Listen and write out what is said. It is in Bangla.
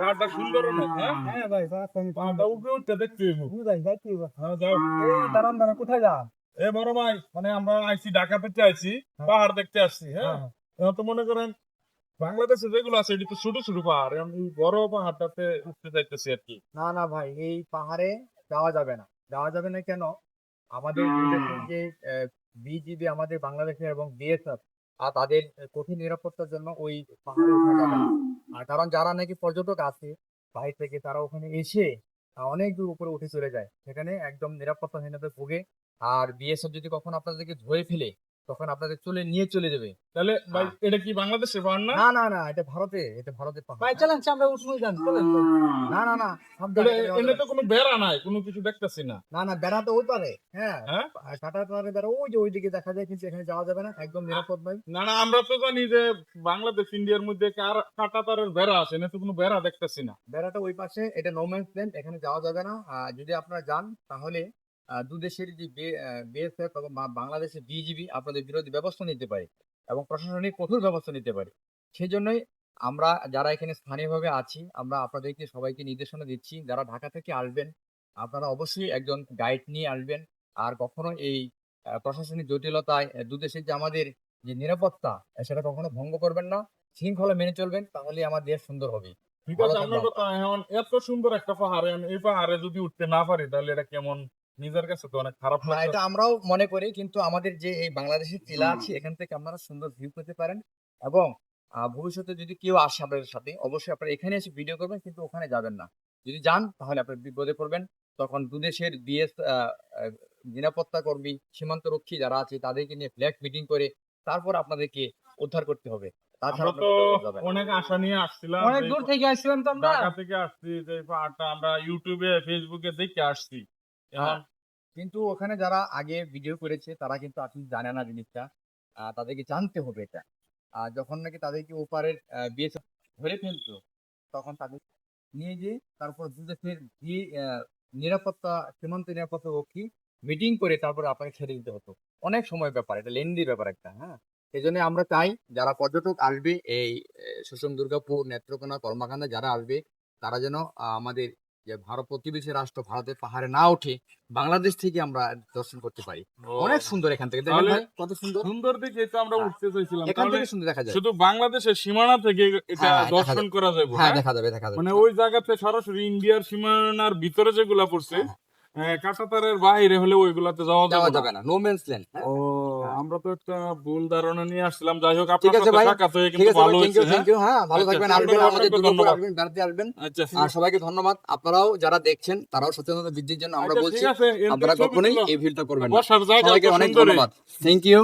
পাহাড়টা সুন্দর হ্যাঁ? হ্যাঁ ভাই পাহাড়টা উপরে উঠতে দেখতে। হ্যাঁ যাও। দাঁড়ান দাঁড়ান কোথায় যা এ বড় ভাই মানে আমরা আইছি ঢাকা থেকে আইছি হ্যাঁ। পাহাড় দেখতে আসছি হ্যাঁ? হ্যাঁ। তো মনে করেন বাংলাদেশে যেগুলো আছে এটি তো ছোট ছোট পাহাড়। এই বড় পাহাড়টাতে উঠতে যাইতেছি আর কি। না না ভাই এই পাহাড়ে যাওয়া যাবে না। যাওয়া যাবে না কেন? আমাদের যে বিজিবি আমাদের বাংলাদেশের এবং বিএসএফ আর তাদের কঠিন নিরাপত্তার জন্য ওই পাহাড়ে আর কারণ যারা নাকি পর্যটক আছে বাইরে থেকে তারা ওখানে এসে অনেক দূর উপরে উঠে চলে যায়। সেখানে একদম নিরাপত্তাহীনতা ভোগে। আর বিএসএফ যদি কখনো আপনাদেরকে ধরে ফেলে তখন আপনাদের চলে নিয়ে চলে যাবে। তাহলে ভাই হ্যাঁ। এটা কি বাংলাদেশের পাহাড় না? না না না এটা ভারতে এটা ভারতের পাহাড়। ভাই চলেন আমরা উঠবো যান চলেন। না না না এনে তো কোনো বেড়া নাই কোনো কিছু দেখতেছি না। না না বেড়া তো ওই পারে হ্যাঁ। হ্যাঁ? কাটার পারে বেড়া ওই যে ওইদিকে দেখা যায় কিন্তু এখানে যাওয়া যাবে না একদম নিরাপদ ভাই। না না আমরা তো জানি যে বাংলাদেশ ইন্ডিয়ার মধ্যে কার কাটা তারের বেড়া আছে এনে তো কোনো বেড়া দেখতেছি না। বেড়াটা ওই পাশে এটা নোম্যান্স ল্যান্ড এখানে যাওয়া যাবে না। আর যদি আপনারা যান তাহলে আহ, দু দেশের যে বিএসএফ এবং বাংলাদেশের বিজিবি আপনাদের বিরোধী ব্যবস্থা নিতে পারে এবং প্রশাসনিক কঠোর ব্যবস্থা নিতে পারে। সেই জন্যই আমরা যারা এখানে স্থানীয়ভাবে আছি আমরা আপনাদেরকে সবাইকে নির্দেশনা দিচ্ছি যারা ঢাকা থেকে আসবেন আপনারা অবশ্যই একজন গাইড নিয়ে আসবেন। আর কখনো এই প্রশাসনিক জটিলতায় দুদেশের যে আমাদের যে নিরাপত্তা সেটা কখনো ভঙ্গ করবেন না। শৃঙ্খলা মেনে চলবেন তাহলে আমার দেশ সুন্দর হবে। ঠিক আছে আপনার কথা এখন এত সুন্দর একটা পাহাড় এখন এই পাহাড়ে যদি উঠতে না পারি তাহলে এটা কেমন নিজের কাছে তো অনেক খারাপ হ্যাঁ লাগে এটা আমরাও মনে করি কিন্তু আমাদের যে এই বাংলাদেশের জেলা আছে এখান থেকে আপনারা সুন্দর ভিউ পেতে পারেন এবং ভবিষ্যতে যদি কেউ আসে আপনাদের সাথে অবশ্যই আপনারা এখানে এসে ভিডিও করবেন কিন্তু ওখানে যাবেন না। যদি যান তাহলে আপনার বিপদে পড়বেন। তখন দুদেশের বিএস নিরাপত্তা কর্মী সীমান্ত রক্ষী যারা আছে তাদেরকে নিয়ে ফ্ল্যাগ মিটিং করে তারপর আপনাদেরকে উদ্ধার করতে হবে। তাছাড়া তো না। অনেক আশা নিয়ে আসছিলাম অনেক দূর থেকে আসছিলাম তো আমরা। ঢাকা থেকে আসছি যে আমরা ইউটিউবে ফেসবুকে দেখে আসছি। এখন কিন্তু ওখানে যারা আগে ভিডিও করেছে, তারা কিন্তু আসলে জানে না জিনিসটা। তাদেরকে জানতে হবে এটা। যখন নাকি তাদেরকে ওপারের বিয়ে ধরে ফেলতো, তখন তাদের নিয়ে গিয়ে তারপর দুদেশের যে নিরাপত্তা, সীমান্ত নিরাপত্তা রক্ষী মিটিং করে তারপর আপনাকে ছেড়ে দিতে হতো। অনেক সময় ব্যাপার, এটা লেন্দি ব্যাপার একটা হ্যাঁ? এই জন্য আমরা চাই যারা পর্যটক আসবে, এই সুষম দুর্গাপুর নেত্রকোনা কর্মাকান্দা যারা আসবে, তারা যেন আমাদের যে ভারত প্রতিবেশী রাষ্ট্র ভারতের পাহাড়ে না উঠে বাংলাদেশ থেকে আমরা দর্শন করতে পারি। অনেক সুন্দর এখান থেকে। দেখেন ভাই, কত সুন্দর। সুন্দর দিকে তো আমরা হ্যাঁ। উঠতে চাইছিলাম। এখান থেকে সুন্দর দেখা যায়। শুধু বাংলাদেশের সীমানা থেকে এটা হ্যাঁ, দর্শন করা যাবে হ্যাঁ হ্যাঁ? দেখা যাবে দেখা যাবে। মানে ওই জায়গাতে সরাসরি ইন্ডিয়ার সীমানার ভিতরে যেগুলা পড়ছে। কাটাতারের বাইরে হলে ওইগুলাতে যাওয়া যাবে না। নো। মেন্স ল্যান্ড ও আমরা তো একটা ভুল ধারণা নিয়ে আসছিলাম। যাই হোক আপনার সাথে সাক্ষাৎ হয়ে কিন্তু ভালো হয়েছে থ্যাংক ইউ হ্যাঁ? ভালো আচ্ছা, থাকবেন ঠিক আসবেন আমাদের দুর্গাপুর আসবেন বেড়াতে আসবেন। আচ্ছা আর সবাইকে ধন্যবাদ। আপনারাও যারা দেখছেন তারাও সচেতনতা বৃদ্ধির জন্য আমরা আচ্ছা, বলছি। আপনারা কখনোই এই ভিড়টা করবেন না। সবাইকে অনেক ধন্যবাদ। Thank you